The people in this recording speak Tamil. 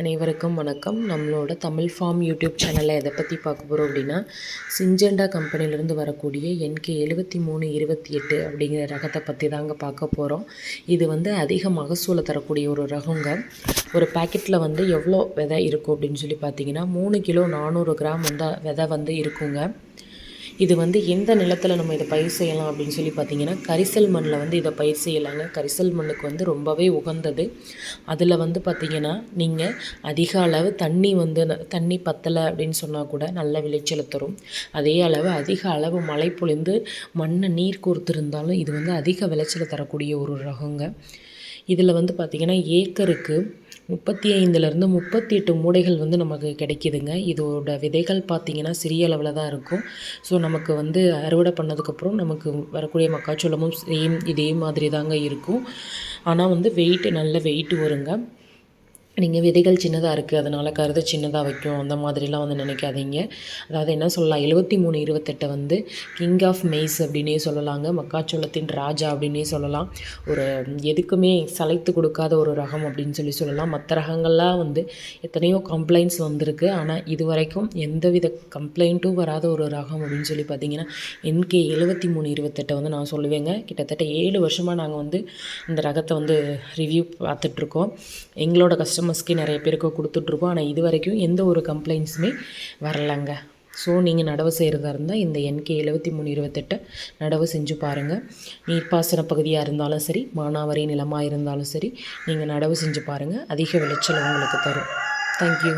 அனைவருக்கும் வணக்கம். நம்மளோட தமிழ் ஃபார்ம் யூடியூப் சேனலில் எதை பற்றி பார்க்க போகிறோம் அப்படின்னா சிஞ்செண்டா கம்பெனிலேருந்து வரக்கூடிய என்கே எழுபத்தி மூணு இருபத்தி எட்டு அப்படிங்கிற ரகத்தை பற்றி தாங்க பார்க்க போகிறோம் இது வந்து அதிக மகசூலை தரக்கூடிய ஒரு ரகங்க. ஒரு பேக்கெட்டில் வந்து எவ்வளோ விதை இருக்கும் அப்படின்னு சொல்லி பார்த்தீங்கன்னா மூணு கிலோ நானூறு கிராம் வந்து விதை வந்து இருக்குங்க. இது வந்து எந்த நிலத்தில் நம்ம இதை பயிர் செய்யலாம் அப்படின்னு சொல்லி பார்த்தீங்கன்னா கரிசல் மண்ணில் வந்து இதை பயிர் செய்யலாங்க. கரிசல் மண்ணுக்கு வந்து ரொம்பவே உகந்தது. அதில் வந்து பார்த்திங்கன்னா நீங்கள் அதிக அளவு தண்ணி வந்து தண்ணி பத்தலை அப்படின்னு சொன்னால் கூட நல்ல விளைச்சலை தரும். அதே அளவு அதிக அளவு மழை பொழிந்து மண்ணை நீர் கோர்த்துருந்தாலும் இது வந்து அதிக விளைச்சலை தரக்கூடிய ஒரு ரகங்க. இதில் வந்து பார்த்திங்கன்னா ஏக்கருக்கு முப்பத்தி ஐந்துலேருந்து முப்பத்தி எட்டு மூடைகள் வந்து நமக்கு கிடைக்கிதுங்க. இதோட விதைகள் பார்த்திங்கன்னா சிறிய அளவில் தான் இருக்கும். ஸோ நமக்கு வந்து அறுவடை பண்ணதுக்கப்புறம் நமக்கு வரக்கூடிய மக்காச்சோளமும் சேம் இதே மாதிரி தாங்க இருக்கும். ஆனால் வந்து வெயிட்டு நல்ல வெயிட் வருங்க. நீங்கள் விதைகள் சின்னதாக இருக்குது அதனால் கருது சின்னதாக வைக்கும் அந்த மாதிரிலாம் வந்து நினைக்காதீங்க. அதாவது என்ன சொல்லலாம் எழுபத்தி மூணு இருபத்தெட்டை வந்து கிங் ஆஃப் மெய்ஸ் அப்படின்னே சொல்லலாங்க மக்காச்சோளத்தின் ராஜா அப்படின்னே சொல்லலாம். ஒரு எதுக்குமே சளைத்து கொடுக்காத ஒரு ரகம் அப்படின்னு சொல்லி சொல்லலாம். மற்ற ரகங்கள்லாம் வந்து எத்தனையோ கம்ப்ளைண்ட்ஸ் வந்திருக்கு. ஆனால் இது வரைக்கும் எந்தவித கம்ப்ளைண்ட்டும் வராத ஒரு ரகம் அப்படின்னு சொல்லி பார்த்தீங்கன்னா என்கே எழுபத்தி மூணு இருபத்தெட்டை வந்து நான் சொல்லுவேங்க. கிட்டத்தட்ட ஏழு வருஷமாக நாங்கள் வந்து இந்த ரகத்தை வந்து ரிவ்யூ பார்த்துட்ருக்கோம் எங்களோட கஸ்டமர் கஸ்டமர்ஸ்க்கு நிறைய பேருக்கு கொடுத்துட்ருக்கோம். ஆனால் இது வரைக்கும் எந்த ஒரு கம்ப்ளைண்ட்ஸுமே வரலைங்க. ஸோ நீங்கள் நடவு செய்கிறதா இருந்தால் இந்த என்கே எழுபத்தி மூணு இருபத்தெட்டை நடவு செஞ்சு பாருங்கள் நீர்ப்பாசன பகுதியாக இருந்தாலும் சரி மானாவரி நிலமாக இருந்தாலும் சரி நீங்கள் நடவு செஞ்சு பாருங்கள் அதிக விளைச்சல் உங்களுக்கு தரும். தேங்க்யூ